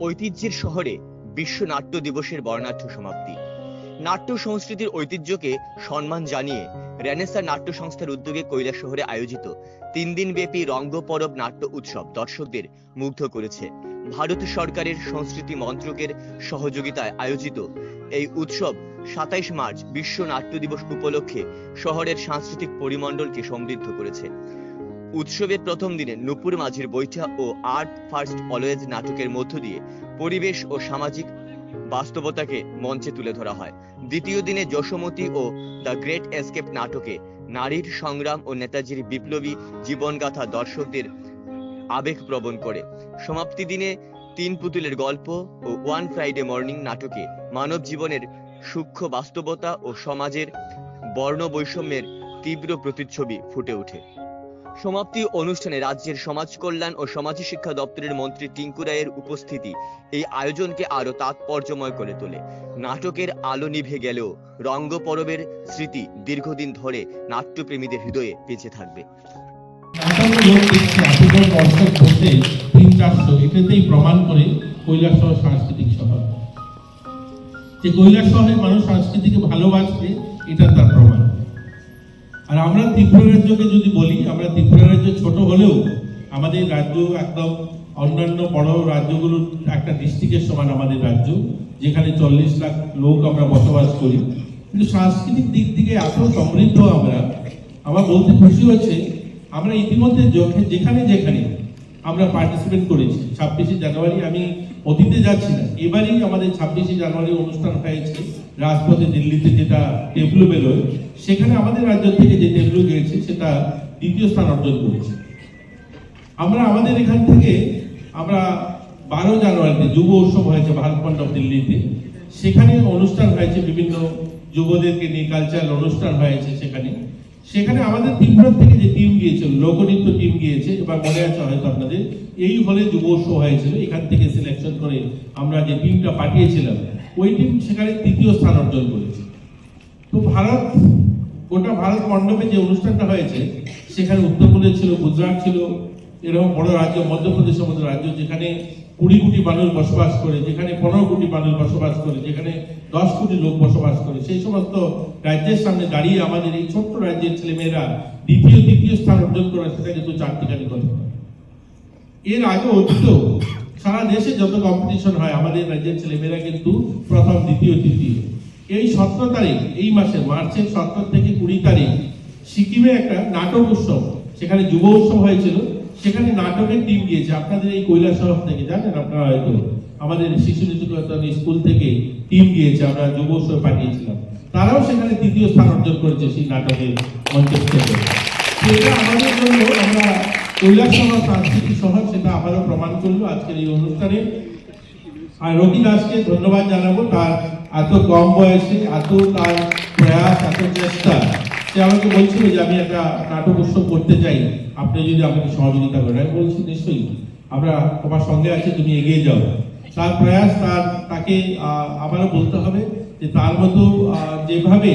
ঐতিহ্যের শহরে বিশ্ব নাট্য দিবসের বর্ণাঢ্য সমাপ্তি। নাট্য সংস্কৃতির ঐতিহ্যকে সম্মান জানিয়ে রেনেসা নাট্য সংস্থার উদ্যোগে কৈলাস শহরে আয়োজিত তিন দিনব্যাপী রঙ্গপরব নাট্য উৎসব দর্শকদের মুগ্ধ করেছে। ভারত সরকারের সংস্কৃতি মন্ত্রকের সহযোগিতায় আয়োজিত এই উৎসব সাতাইশ মার্চ বিশ্ব নাট্য দিবস উপলক্ষে শহরের সাংস্কৃতিক পরিমণ্ডলকে সমৃদ্ধ করেছে। উৎসবের প্রথম দিনে নুপুর মাঝির বৈঠা ও আর্ট ফার্স্ট অলওয়েজ নাটকের মধ্য দিয়ে পরিবেশ ও সামাজিক বাস্তবতাকে মঞ্চে তুলে ধরা হয়। দ্বিতীয় দিনে যশোমতী ও দ্য গ্রেট এসকেপ নাটকে নারীর সংগ্রাম ও নেতাজির বিপ্লবী জীবনগাথা দর্শকদের আবেগপ্রবণ করে। সমাপ্তি দিনে তিন পুতুলের গল্প ও ওয়ান ফ্রাইডে মর্নিং নাটকে মানব জীবনের সূক্ষ্ম বাস্তবতা ও সমাজের বর্ণ বৈষম্যের তীব্র প্রতিচ্ছবি ফুটে ওঠে। সমাপ্তি অনুষ্ঠানে রাজ্যের সমাজ কল্যাণ ও সমাজ শিক্ষা দপ্তরের মন্ত্রী টিঙ্কু রায়ের উপস্থিতি এই আয়োজনকে আরও তাৎপর্যময় করে তোলে। নাটকের আলো নিভে গেলেও রঙ্গপরবের স্মৃতি দীর্ঘদিন ধরে নাট্যপ্রেমীদের হৃদয়ে বেঁচে থাকবে। এটাতেই প্রমাণ করে কৈলাস শহর সাংস্কৃতিক শহর যে কৈলাস শহরের মানুষ সংস্কৃতিকে ভালোবাসবে, এটা তার প্রমাণ। আর আমরা ত্রিপুরা রাজ্যকে যদি বলি, আমরা ত্রিপুরা রাজ্য ছোট হলেও আমাদের রাজ্য একদম অন্যান্য বড় রাজ্যগুলোর একটা ডিস্ট্রিক্টের সমান আমাদের রাজ্য, যেখানে চল্লিশ লাখ লোক আমরা বসবাস করি। কিন্তু সাংস্কৃতিক দিক থেকে এত সমৃদ্ধ আমরা, আমার বলতে খুশি হচ্ছে, আমরা ইতিমধ্যে যেখানে যেখানে আমরা পার্টিসিপেট করেছি, ছাব্বিশে জানুয়ারি আমি অতীতে যাচ্ছি না এবারই আমাদের ছাব্বিশে জানুয়ারি অনুষ্ঠান হয়েছে, রাজপথে দিল্লিতে যেটা টেবলু বেলোয় সেখানে আমাদের রাজ্য থেকে যে টেবলু গিয়েছে, সেটা দ্বিতীয় স্থান অর্জন করেছে। আমরা আমাদের এখান থেকে, আমরা বারো জানুয়ারিতে যুব উৎসব হয়েছে ভারত মণ্ডপ দিল্লিতে। সেখানে অনুষ্ঠান হয়েছে বিভিন্ন যুবদেরকে নিয়ে কালচারাল অনুষ্ঠান হয়েছে সেখানে। সেখানে আমাদের ত্রিপুরা থেকে যে টিম গিয়েছিল, লোকনৃত্য টিম গিয়েছে, এবার মনে আছে হয়তো আপনাদের, এই হলে যুব উৎসব হয়েছিল, এখান থেকে সিলেকশন করে আমরা যে টিমটা পাঠিয়েছিলাম, ওই টিম সেখানে তৃতীয় স্থান অর্জন করেছে। তো ভারত, গোটা ভারত মণ্ডপে যে অনুষ্ঠানটা হয়েছে, সেখানে উত্তরপ্রদেশ ছিল, গুজরাট ছিল, এরকম বড় রাজ্য, মধ্যপ্রদেশের মতো রাজ্য, যেখানে কুড়ি কোটি মানুষ বসবাস করে, যেখানে পনেরো কোটি মানুষ বসবাস করে, যেখানে দশ কোটি লোক বসবাস করে, সেই সমস্ত রাজ্যের সামনে দাঁড়িয়ে আমাদের এই ছোট্ট রাজ্যের ছেলেমেয়েরা দ্বিতীয়, তৃতীয় স্থান অর্জন করে সেটা কিন্তু চারটিখানি কথা এর আগে অতীত সারা দেশে যত কম্পিটিশন হয়, আমাদের রাজ্যের ছেলেমেয়েরা কিন্তু প্রথম, দ্বিতীয়, তৃতীয়। এই সতেরো তারিখ, এই মাসে, মার্চের সতেরো থেকে কুড়ি তারিখ, সিকিমে একটা নাটক উৎসব, সেখানে যুব উৎসব হয়েছিল। সেখানে নাটকের টিম গিয়েছে। আপনাদের এই কৈলাস থেকে, জানেন আপনারা হয়তো? আমাদের শিশু নিকেতন স্কুল থেকে টিম গিয়েছে, আমরা যুব পাঠিয়েছিলাম। তারাও সেখানে তৃতীয় স্থান অর্জন করেছে সেই নাটকের মঞ্চের থেকে। সেটা আমাদের জন্য আমরা কৈলাস শহর সাংস্কৃতিক শহর, সেটা আবারও প্রমাণ করল আজকের এই অনুষ্ঠানে। আর রবি দাসকে ধন্যবাদ জানাব, তার এত কম বয়সে, এত তার প্রয়াস, এত চেষ্টা। সে আমাকে বলছিল যে আমি একটা নাটক উৎসব করতে চাই। আপনি যদি আমাকে সহযোগিতা করেন। আমি বলছি, নিশ্চয়ই। আমরা তোমার সঙ্গে আছি, তুমি এগিয়ে যাও। তার প্রয়াস, তার, তাকে আবারও বলতে হবে যে তার মতো যেভাবে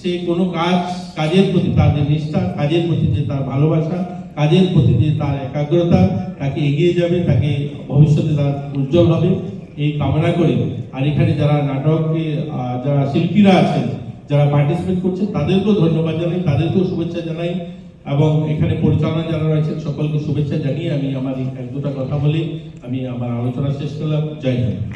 সে কোনো কাজ, কাজের প্রতি তার যে নিষ্ঠা, কাজের প্রতি যে তার ভালোবাসা, কাজের প্রতি যে তার একাগ্রতা, তাকে এগিয়ে যাবে, তাকে ভবিষ্যতে তার উজ্জ্বল হবে, এই কামনা করে। আর এখানে যারা নাটকে যারা শিল্পীরা আছেন যারা পার্টিসিপেট করছে, তাদেরকেও ধন্যবাদ জানাই, তাদেরকেও শুভেচ্ছা জানাই, এবং এখানে পরিচালনা যারা রয়েছেন, সকলকে শুভেচ্ছা জানিয়ে আমি আমার এক দুটা কথা বলি, আমি আমার আলোচনা শেষ করলাম, জয় হিন্দ।